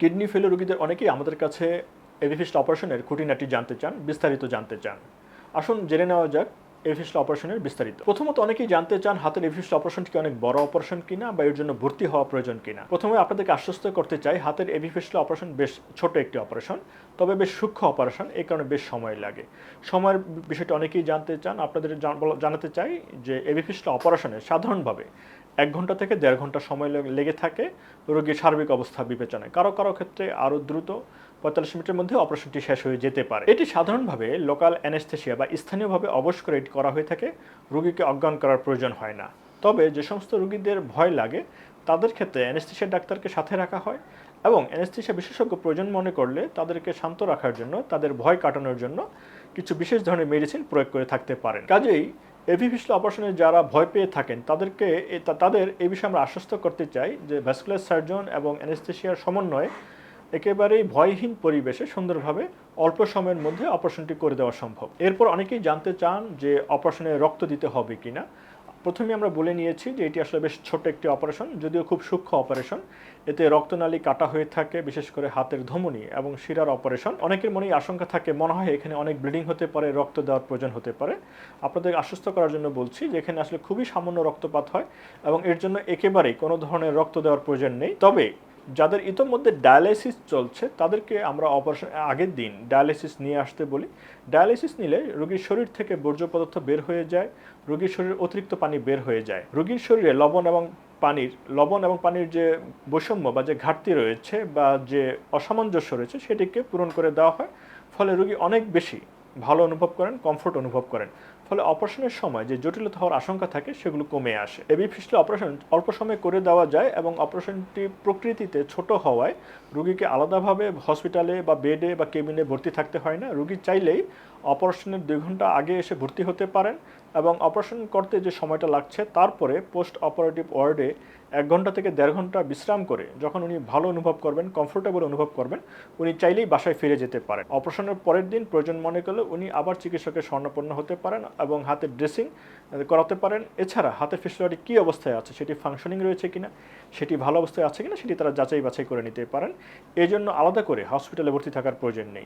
Kidney ফেলে রোগীদের অনেকেই আমাদের কাছে এভিফিস্ট অপারেশনের খুঁটিনাটি জানতে চান, বিস্তারিত জানতে চান। আসুন জেনে নেওয়া যাক এভিফিস্ট অপারেশনের বিস্তারিত। প্রথমত অনেকেই জানতে চান হাতের এভিফিস্ট অপারেশনটি অনেক বড় অপারেশন কিনা বা এর জন্য ভর্তি হওয়া প্রয়োজন কিনা। প্রথমে আপনাদেরকে আশ্বস্ত করতে চাই হাতের এভিফিস্ট অপারেশন বেশ ছোট একটি অপারেশন, তবে বেশ সূক্ষ্ম অপারেশন এই কারণে বেশ সময় লাগে। সময়ের বিষয়টি অনেকেই জানতে চান, আপনাদের জানাতে চাই যে এভিফিস্ট অপারেশনে সাধারণভাবে এক ঘণ্টা থেকে দেড় ঘণ্টা সময় লেগে- থাকে রোগীর সার্বিক অবস্থা বিবেচনায়। কারও কারও ক্ষেত্রে আরও দ্রুত পঁয়তাল্লিশ মিনিটের মধ্যে অপারেশনটি শেষ হয়ে যেতে পারে। এটি সাধারণভাবে লোকাল অ্যানেস্থেশিয়া বা স্থানীয়ভাবে অবশ করে এটি করা হয়ে থাকে, রোগীকে অজ্ঞান করার প্রয়োজন হয় না। তবে যে সমস্ত রোগীদের ভয় লাগে, তাদের ক্ষেত্রে অ্যানেস্থেশিয়া ডাক্তারকে সাথে রাখা হয় এবং অ্যানেস্থেশিয়া বিশেষজ্ঞ প্রয়োজন মনে করলে তাদেরকে শান্ত রাখার জন্য, তাদের ভয় কাটানোর জন্য কিছু বিশেষ ধরনের মেডিসিন প্রয়োগ করে থাকতে পারেন। কাজেই এভিফিস্ট অপারেশনে যারা ভয় পেয়ে থাকেন, তাদেরকে তাদের এই বিষয়ে আমরা আশ্বস্ত করতে চাই যে ভ্যাসকুলার সার্জন এবং অ্যানেস্থেশিয়ার সমন্বয়ে একেবারেই ভয়হীন পরিবেশে সুন্দরভাবে অল্প সময়ের মধ্যে অপারেশনটি করে দেওয়া সম্ভব। এরপর অনেকেই জানতে চান যে অপারেশনে রক্ত দিতে হবে কিনা। প্রথমে আমরা বলে নিয়েছি যে এটি আসলে বেশ ছোট একটি অপারেশন, যদিও খুব সূক্ষ্ম অপারেশন। এতে রক্তনালী কাটা হয়ে থাকে, বিশেষ করে হাতের ধমনি এবং শিরার অপারেশন। অনেকের মনেই আশঙ্কা থাকে, মনে হয় এখানে অনেক ব্লিডিং হতে পারে, রক্ত দেওয়ার প্রয়োজন হতে পারে। আপনাদের আশ্বস্ত করার জন্য বলছি যে এখানে আসলে খুবই সামান্য রক্তপাত হয় এবং এর জন্য একেবারেই কোনো ধরনের রক্ত দেওয়ার প্রয়োজন নেই। তবে যাদের ইতোমধ্যে ডায়ালাইসিস চলছে, তাদেরকে আমরা অপারেশন আগের দিন ডায়ালাইসিস নিয়ে আসতে বলি। ডায়ালাইসিস নিলে রোগীর শরীর থেকে বর্জ্য পদার্থ বের হয়ে যায়, রোগীর শরীরে অতিরিক্ত পানি বের হয়ে যায়। রোগীর শরীরে লবণ এবং পানির, লবণ এবং পানির যে বৈষম্য বা যে ঘাটতি রয়েছে বা যে অসামঞ্জস্য রয়েছে, সেটিকে পূরণ করে দেওয়া হয়। ফলে রোগী অনেক বেশি ভালো অনুভব করেন কমফোর্ট অনুভব করেন। ফলে অপারেশনের সময় যে জটিলতা হওয়ার আশঙ্কা থাকে, সেগুলো কমে আসে। এবি ফিস্টে অপারেশন অল্প সময়ে করে দেওয়া যায় এবং অপারেশনটি প্রকৃতিতে ছোট হওয়ায় রুগীকে আলাদাভাবে হসপিটালে বা বেডে বা কেবিনে ভর্তি থাকতে হয় না। রুগী চাইলেই অপারেশনের দুই ঘণ্টা আগে এসে ভর্তি হতে পারেন এবং অপারেশন করতে যে সময়টা লাগছে, তারপরে পোস্ট অপারেটিভ ওয়ার্ডে এক ঘণ্টা থেকে দেড় ঘণ্টা বিশ্রাম করে যখন উনি ভালো অনুভব করবেন, কমফোর্টেবল অনুভব করবেন, উনি চাইলেই বাসায় ফিরে যেতে পারেন। অপারেশনের পরের দিন প্রয়োজন মনে করলে উনি আবার চিকিৎসকের স্বর্ণপন্ন হতে পারেন। এবং হাতে ড্রেসিং করাতে পারেন। এছাড়া হাতের ফেসিলিটি কী অবস্থায় আছে, সেটি ফাংশনিং রয়েছে কিনা, সেটি ভালো অবস্থায় আছে কিনা, সেটি তারা যাচাই বাছাই করে নিতে পারেন। এই জন্য আলাদা করে হসপিটালে ভর্তি থাকার প্রয়োজন নেই।